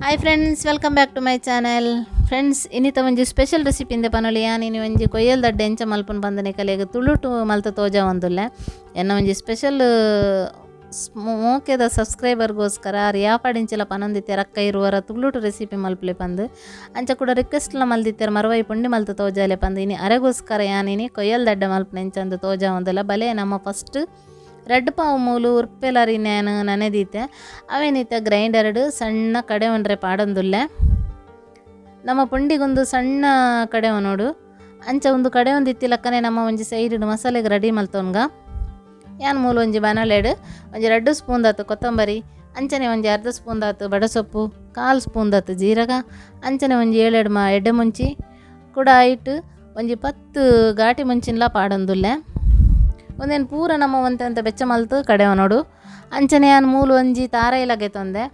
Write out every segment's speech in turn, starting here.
Hi friends welcome back to my channel friends ಇನ್ನಿತ ಒಂಜಿ special ರೆಸಿಪಿಂದೆ ಪನೊಲಿ ನೀನು ಒಂಜಿ ಕೊಯ್ಯಲ್ ದಡ್ಡೆ ಎಂಚ ಮಲ್ಪನ್ ಬಂದನೆ ಕಲೆಗ್ ತುಳುಟು ಮಲ್ತ ತೋಜ ಒಂದುಲ್ಲೆ ಎನ್ನ ಒಂಜಿ ಸ್ಪೆಷಲ್ ಮೋಕೆದ ಸಬ್ಸ್ಕ್ರೈಬರ್ಗೋಸ್ಕರ ರಿಯಾಪಾಡಿಂಚಲ ಯಾಪಾಡಿಂಚಲ ಪನೊಂದಿತ್ತೆ ರಕ್ಕ ಇರುವರ ತುಳುಟು ರೆಸಿಪಿ ಮಲ್ಪಲೆ ಪಂದ್ ಅಂಚ ಕೂಡ ರಿಕ್ವೆಸ್ಟ್ಲ ಮಲ್ದಿತ್ತೆರ್ ಮರವೈ ಪುಂಡಿ ಮಲ್ತ ತೋಜಾಲೆ ಪಂದ್ ಇನಿ ಅರೆಗೋಸ್ಕರ ಯಾನಿನಿ ಕೊಯ್ಯಲ್ ದಡ್ಡೆ ಮಲ್ಪನೆ ಎಂಚಂದು ತೋಜ ಒಂದಲ್ಲ ಬಲೆ ನಮ್ಮ ಫಸ್ಟ್ ರೆಡ್ ಪಾವು ಮೂಲು ಉರ್ಪೆಲರಿ ನಾನು ನನೆದೀತೆ. ಅವೇನಿತ್ತ ಗ್ರೈಂಡರ್ಡು ಸಣ್ಣ ಕಡೆ ಒಂದ್ರೆ ಪಾಡೊಂದುಲ್ಲೆ. ನಮ್ಮ ಪುಂಡಿಗೊಂದು ಸಣ್ಣ ಕಡೆ ನೋಡು. ಅಂಚ ಒಂದು ಕಡೆ ಒಂದು ಇತ್ತಿಲಕ್ಕನೆ ನಮ್ಮ ಒಂಜಿ ಸೈಡ್ ಮಸಾಲೆಗೆ ರೆಡಿ ಮಲ್ತವನ್ಗ ಯಾನ್ ಮೂಲು ಒಂಜಿ ಬನಲೆಡ್ ಒಂಜಿ ರೆಡ್ ಸ್ಪೂನ್ ದಾತು ಕೊತ್ತಂಬರಿ, ಅಂಚನೆ ಒಂಜಿ ಅರ್ಧ ಸ್ಪೂನ್ ದಾತು ಬಡಸೊಪ್ಪು, ಕಾಲು ಸ್ಪೂನ್ ದಾತು ಜೀರಗ, ಅಂಚನೆ ಒಂಜಿ ಏಳೆಡು ಮಾ ಎಡ್ಡೆ ಮುಂಚಿ, ಕೂಡ ಇಟ್ಟು ಒಂಜಿ ಪತ್ತು ಘಾಟಿ ಮುಂಚಿನ್ಲ ಪಾಡೊಂದುಲ್ಲೆ. ಒಂದೇನು ಪೂರ ನಮ್ಮ ಒಂತೆ ಅಂತ ಬೆಚ್ಚ ಮಲ್ತು ಕಡೆವ ನೋಡು. ಅಂಚನೆ ಯಾನ್ ಮೂಲು ಒಂಜಿ ತಾರ ಇಲಗೆ ತೊಂದೆ.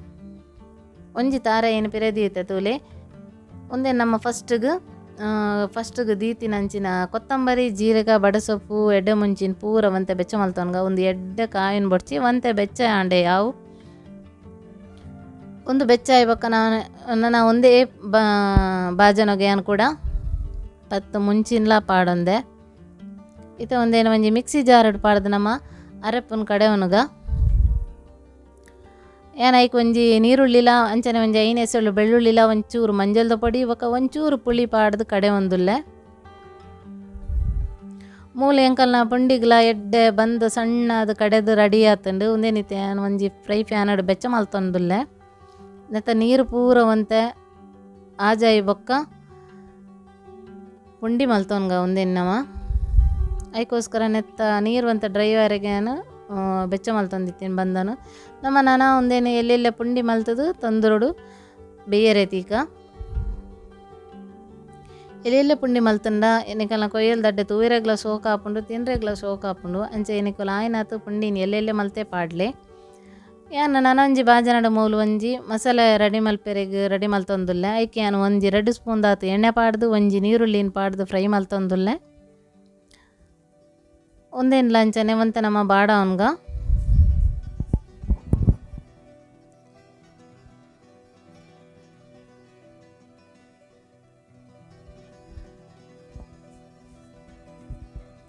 ಒಂಜಿ ತಾರ ಏನು ಪಿರೆದೀತೆ ತೂಲಿ. ಒಂದೇನು ನಮ್ಮ ಫಸ್ಟ್ಗೆ ಫಸ್ಟ್ಗೆ ದೀತಿನ ಅಂಚಿನ ಕೊತ್ತಂಬರಿ, ಜೀರಗ, ಬಡಸೊಪ್ಪು, ಎಡ್ಡೆ ಮುಂಚಿನ ಪೂರ ಒಂತೆ ಬೆಚ್ಚ ಮಲ್ತೊನ್ಗ ಒಂದು ಎಡ್ಡೆ ಕಾಯಿನ ಬೊಡ್ಚಿ, ಒಂತೆ ಬೆಚ್ಚ ಆಂಡೆ ಯಾವು. ಒಂದು ಬೆಚ್ಚ ಆಯ್ಬಕ್ಕ ನಾನು ನಾನು ಒಂದೇ ಬಾ ಕೂಡ. ಪತ್ತು ಮುಂಚಿನ್ಲ ಪಾಡೊಂದೆ. ಇತ ಒಂದೇನು ಒಂಜಿ ಮಿಕ್ಸಿ ಪಾಡ್ದು ನಮ್ಮ ಅರೆಪ್ಪನ ಕಡೆ ಒನಗ ಏನೈಕ್ ಒಂಜಿ ನೀರುಳ್ಳಿಲ, ಅಂಚನೆ ಒಂಜಿ ಐನ ಎಸಳು ಬೆಳ್ಳುಳ್ಳಿಲ, ಒಂಚೂರು ಮಂಜಲ್ದ ಪೊಡಿ ಬೊಕ ಒಂಚೂರು ಪುಳಿ ಪಾಡ್ದು ಕಡೆ ಒಂದುಲ್ಲೆ. ಮೂಲೆ ಎಂಕಲ್ನ ಪುಂಡಿಗ್ಲ ಎಡ್ಡೆ ಬಂದು ಸಣ್ಣ ಅದು ಕಡೆದು ರೆಡಿ ಆತಂಡು ಒಂದೇನಿತ್ತೆ ಒಂಜಿ ಫ್ರೈ ಪ್ಯಾನ್ ಅಡು ಬೆಚ್ಚ ಮಲ್ತೊಂದುಲ್ಲೆ ನೆತ್ತ ನೀರು ಪೂರ ಒಂತೆ ಆಜಾಯಿ ಬೊಕ್ಕ ಪುಂಡಿ ಮಲ್ತೊನ್ಗ ಒಂದೇನವ ಅದಕ್ಕೋಸ್ಕರ ನೆತ್ತ ನೀರು ಅಂತ ಡ್ರೈ ಆರೆಗೇನು ಬೆಚ್ಚ ಮಲ್ತೊಂದಿತ್ತೀನಿ ಬಂದನು. ನಮ್ಮ ನನ ಒಂದೇನು ಎಲ್ಲೆಲ್ಲ ಪುಂಡಿ ಮಲ್ತದು, ತಂದುರುಡು ಬೇಯರೆ ತೀಕ ಎಲ್ಲೆಲ್ಲ ಪುಂಡಿ ಮಲ್ತಂಡ ಎನಿಕಲ್ಲ ಕೊಯ್ಯಲ್ ದಡ್ಡೆ ತೂವಿರೆಗ್ಲ ಶೋಕ ಹಾಪುಂಡು ತಿನ್ರೆಗ್ಲ ಶೋಕ ಹಾಪುಂಡು, ಅಂಚೆ ಎನಿಕಲ್ಲ ಆಯ್ನಾತು ಪುಂಡಿನ ಎಲ್ಲೆಲ್ಲ ಮಲ್ತೆ ಪಾಡ್ಲೆ. ಯಾನ ನನಂಜಿ ಬಾಜನಡ ಮೂಲು ಒಂಜಿ, ಮಸಾಲೆ ರೆಡಿ ಮಲ್ಪೆರೆಗ್ ರೆಡಿ ಮಲ್ತೊಂದುಲ್ಲೆ. ಐಕೆ ಏನು ಒಂಜಿ ರೆಡ್ ಸ್ಪೂನ್ ದಾತು ಎಣ್ಣೆ ಪಾಡ್ದು, ಒಂಜಿ ನೀರುಳ್ಳಿನ ಪಾಡ್ದು, ಫ್ರೈ ಮಲ್ತೊಂದುಲ್ಲೆ. ಒಂದೇನು ಲಂಚನೆ? ಒಂತೆ ನಮ್ಮ ಬಾಡ ಅವನ್ಗ.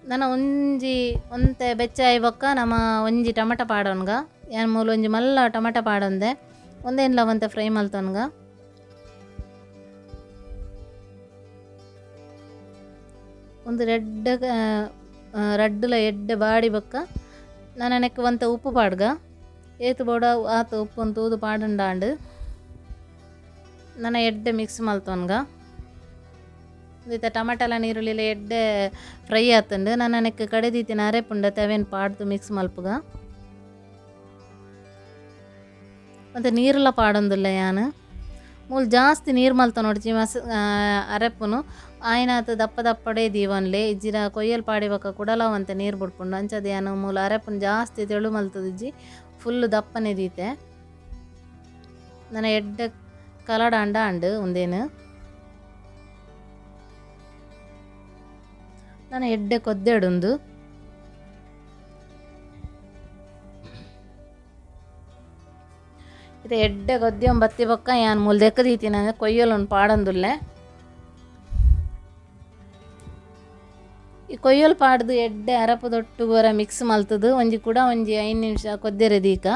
ನನ್ನ ಒಂಜಿ, ಒಂತೆ ಬೆಚ್ಚ ಬೊಕ್ಕ ನಮ್ಮ ಒಂಜಿ ಟಮಟ ಪಾಡೋನ್ಗ ಏನು ಮೂಲ ಒಂಜಿ ಮಲ್ಲ ಟಮಟ ಪಾಡೊಂದೆ ಒಂದೇನ್ಲ ಒಂತೆ ಫ್ರೈ ಮಲ್ತೊನ್ಗ ಒಂದು ರೆಡ್ ರಡ್ಡುಲ ಎಡ್ಡೆ ಬಾಡಿ ಬೊಕ್ಕ. ನೆಕ್ ಒಂತ ಉಪ್ಪು ಪಾಡ್ಗ. ಏತು ಬೋಡ, ಆತ ಉಪ್ಪು ಒಂದು ತೂದು ಪಾಡಂಡಾಂಡ್ ನನ್ನ ಎಡ್ಡೆ ಮಿಕ್ಸ್ ಮಲ್ತೊನ್ಗ. ದೀತ ಟಮಾಟಲ ನೀರುಳ್ಳಿಲ ಎಡ್ಡೆ ಫ್ರೈ ಆತಂಡು. ನನ್ನ ನೆಕ್ ಕಡೆದೀತಿನ ಅರೆಪುಂಡ ತೆವೆನ್ ಪಾಡ್ದು ಮಿಕ್ಸ್ ಮಲ್ಪುಗ. ಮತ್ತು ನೀರೆಲ್ಲ ಪಾಡೊಂದುಲ್ಲ ಯಾನು. ಮೂಲು ಜಾಸ್ತಿ ನೀರು ಮಲ್ತ ನೋಡ್ಚಿ ಮಸ್ ಅರೆಪ್ಪುನು. ಆಯ್ನಾತ್ ದಪ್ಪ ದಪ್ಪಡೆ ದೀವನ್ಲೆ, ಇಜ್ಜಿರ ಕೊಯ್ಯಲ್ ಪಾಡಿವಕ ಕುಡಲವಂತೆ ನೀರು ಬಿಡ್ಪುಂಡು. ಅಂಚದ ಏನು ಮೂಲ ಅರೆಪ್ಪುನು ಜಾಸ್ತಿ ತೆಳು ಮಲ್ತದಿಜ್ಜಿ ಫುಲ್ ದಪ್ಪನೆ ದೀತೆ. ನನ್ನ ಎಡ್ಡ ಕಲಡ ಅಂಡ ಅಂಡು ಒಂದೇನು ನನ್ನ ಎಡ್ಡೆ ಕೊದ್ದೆಡುಂದು. ಎಡ್ಡೆ ഗദ്യം ಬತ್ತಿ ಬೊಕ್ಕ ಯಾನ್ ಮೂಲ್ ದೆಕ್ಕದೀತಿನ ಕೊಯ್ಯಲೊಂದು ಪಾಡಂದುಲ್ಲೆ. ಈ ಕೊಯ್ಯಲ್ ಪಾಡ್ದು ಎಡ್ಡೆ ಅರಪದೊಟ್ಟು ಬರ ಮಿಕ್ಸ್ ಮಲ್ತದು, ಒಂಜಿ ಕೂಡ, ಒಂಜಿ ಐದು ನಿಮಿಷ ಕೊದ್ದೆರೆ ದೀಕ.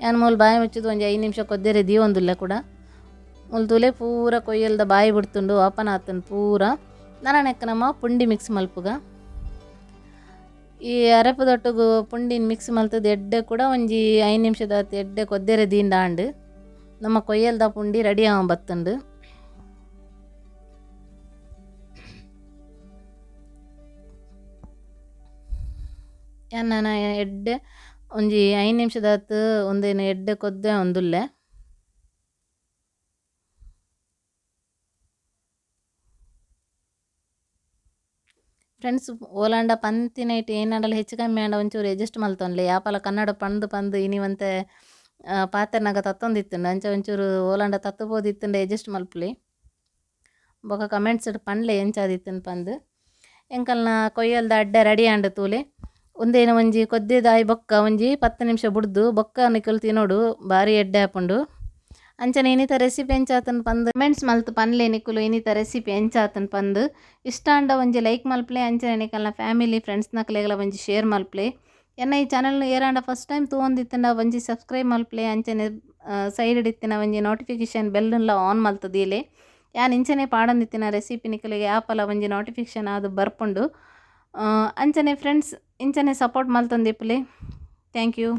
ಯಾನ್ ಮೂಲ ಬಾಯಿ ಮುಚ್ಚದು, ಒಂಜಿ ಐದು ನಿಮಿಷ ಕೊದ್ದೆರೆ ದೀವೊಂದುಲ್ಲ ಕೂಡ. ಮೂಲ ತುಲೆ ಪೂರ ಕೊಯ್ಯಲ್ದ ಬಾಯಿ ಬಿಡ್ತುಂಡು, ಓಪನ್ ಆತನ್ ಪೂರ. ನನ್ನ ನೆಕ್ಕ ನಮ್ಮ ಪುಂಡಿ ಮಿಕ್ಸ್ ಮಲ್ಪುಗ. ಈ ಅರೆಪದೊಟ್ಟುಗು ಪುಂಡಿನ ಮಿಕ್ಸ್ ಮಲ್ತದ ಎಡ್ಡೆ ಕೂಡ ಒಂಜಿ ಐದು ನಿಮಿಷದ ಎಡ್ಡೆ ಕೊದ್ದೆರೆ ದೀಂಡಾಂಡ್. ನಮ್ಮ ಕೊಯ್ಯಲ್ದ ಪುಂಡಿ ರೆಡಿ ಆಗ ಬತ್ತುಂಡು ನಾನು ಎಡ್ಡೆ ಒಂಜಿ ಐದು ನಿಮಿಷದ ಒಂದೇನು ಎಡ್ಡೆ ಕೊದ್ದೆ ಒಂದುಲ್ಲೆ. ಫ್ರೆಂಡ್ಸ್ ಓಲಾಂಡ ಪಂತಿನೈಟ್ ಏನಾಡಲ್ಲ ಹೆಚ್ಚು ಕಮ್ಮಿ ಆಂಡ ಒಂಚೂರು ಅಡ್ಜಸ್ಟ್ ಮಲ್ತೊನ್ಲೆ ಯಾಪಲ ಕನ್ನಡ ಪಂದು ಪಂದು ಇನಿವಂತೆ ಪಾತೆರ್ನಾಗ ತತ್ತೊಂದಿತ್ತುಂಡು ಅಂಚ ಒಂಚೂರು ಓಲಾಂಡ ತತ್ತಬೋದಿತ್ತುಂಡು ಅಡ್ಜಸ್ಟ್ ಮಲ್ಪುಲಿ. ಬೊಕ ಕಮೆಂಟ್ಸ್ ಪಂಡ್ಲೆ ಎಂಚಾದಿತ್ತುಂಡು ಪಂದು. ಎಂಕಲ್ನ ಕೊಯ್ಯಲ್ದ ಅಡ್ಡ ರೆಡಿ ಆಂಡ ತೂಲೆ. ಒಂದೇನು ಒಂಜಿ ಕೊದ್ದೆದಾಯಿ ಬೊಕ್ಕ ಒಂಜಿ ಪತ್ತು ನಿಮಿಷ ಬುಡ್ದು. ಬೊಕ್ಕ ನಿಕುಲು ನೋಡು ಬಾರಿ ಎಡ್ಡೆ ಆಪುಂಡು ಅಂಚನೆ ಇನಿತ ರೆಸಿಪಿ ಎಂಚಾತನ್ ಪಂದ್? ಕಮೆಂಟ್ಸ್ ಮಲ್ತು ಪನ್ಲೆ ನಿಕುಲು ಇನಿತ ರೆಸಿಪಿ ಎಂಚಾತನ್ ಪಂದ್? ಇಷ್ಟ ಅಂಡ ಒಂಜಿ ಲೈಕ್ ಮಲ್ಪ್ಲೆ, ಅಂಚನೆ ನಿಕಲ್ನ ಫ್ಯಾಮಿಲಿ ಫ್ರೆಂಡ್ಸ್ ನಕ್ಲೆಗಲ ಒಂಜಿ ಶೇರ್ ಮಲ್ಪ್ಲೆ. ಎನ್ನ ಈ ಚಾನಲ್ ಏರಾಂಡ ಫಸ್ಟ್ ಟೈಮ್ ತೂವೊಂದಿತ್ತಂಡ ಒಂಜಿ ಸಬ್ಸ್ಕ್ರೈಬ್ ಮಲ್ಪ್ಲೆ, ಅಂಚನೆ ಸೈಡ್ ಇಡಿತ್ತಿನ ಒಂಜಿ ನೋಟಿಫಿಕೇಶನ್ ಲ ಆನ್ ಮಲ್ತದೀಲೆ ಯಾನ್ ಇಂಚನೆ ಪಾಡೊಂದಿತ್ತಿನ ರೆಸಿಪಿ ನಿಕುಲಿಗೆ ಆಪಲ ಒಂಜಿ ನೋಟಿಫಿಕೇಶನ್ ಆದು ಬರ್ಪುಂಡು. ಅಂಚನೆ ಫ್ರೆಂಡ್ಸ್ ಇಂಚನೆ ಸಪೋರ್ಟ್ ಮಲ್ತೊಂದಿಪ್ಪುಲೆ ಥ್ಯಾಂಕ್ ಯು